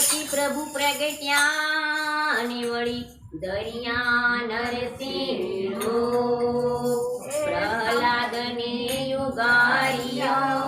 પછી પ્રભુ પ્રગટ્યા અને વળી દરિયા નરસિંહ પ્રહલાદને યુગાર્યા.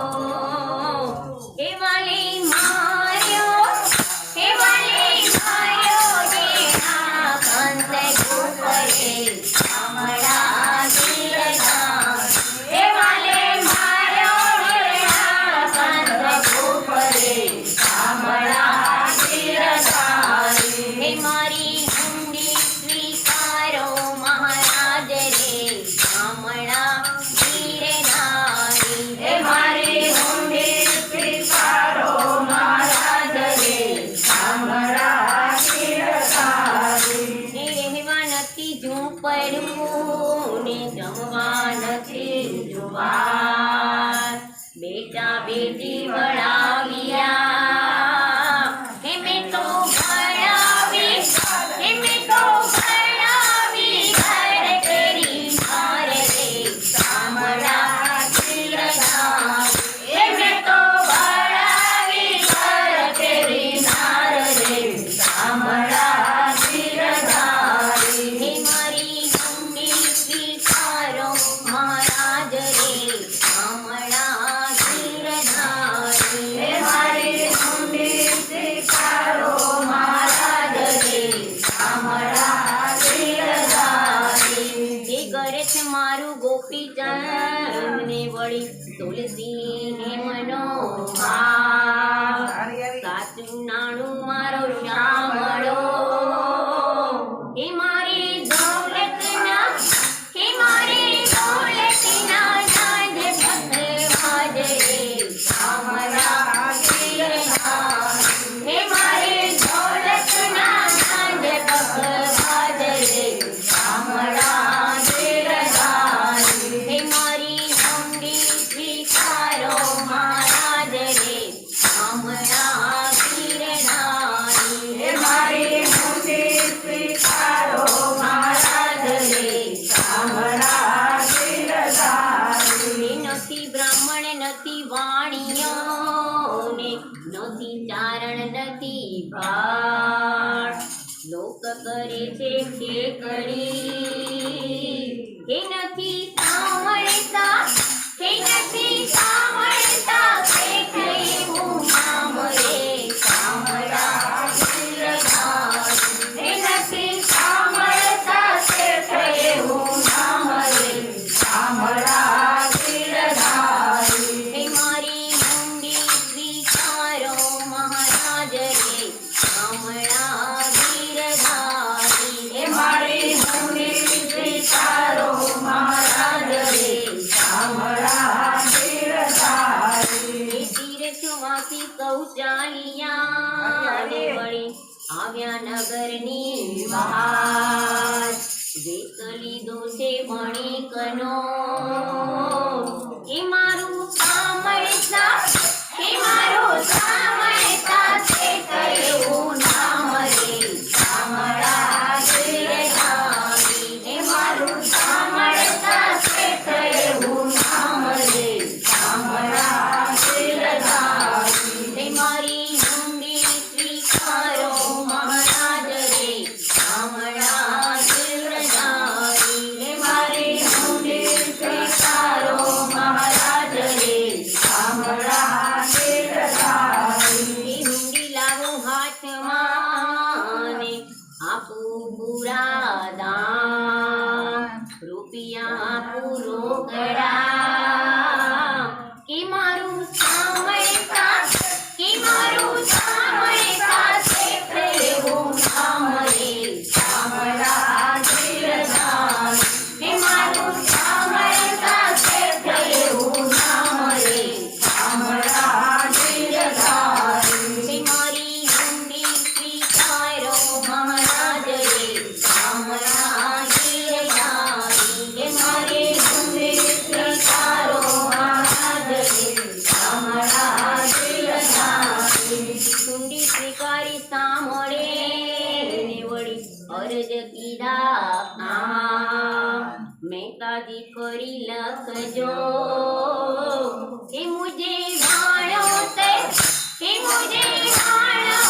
પેટી વળાવ્યા. મારું ગોપીજન ને વળી તુલસી હે મનો સાચું નાણું મારો શ્યામળો. હે લોક કરે છે કે કરી એ નથી દેશમાંથી સૌ ચાલ્યા આવ્યા નગરની બહાર. વેચ લીધો છે કનો એ મારું રૂપિયા પૂરો ગળા કેમાં જગીરા મેં કાદી કરી લખજો. એ મુજે માણો તે એ મુજે માણો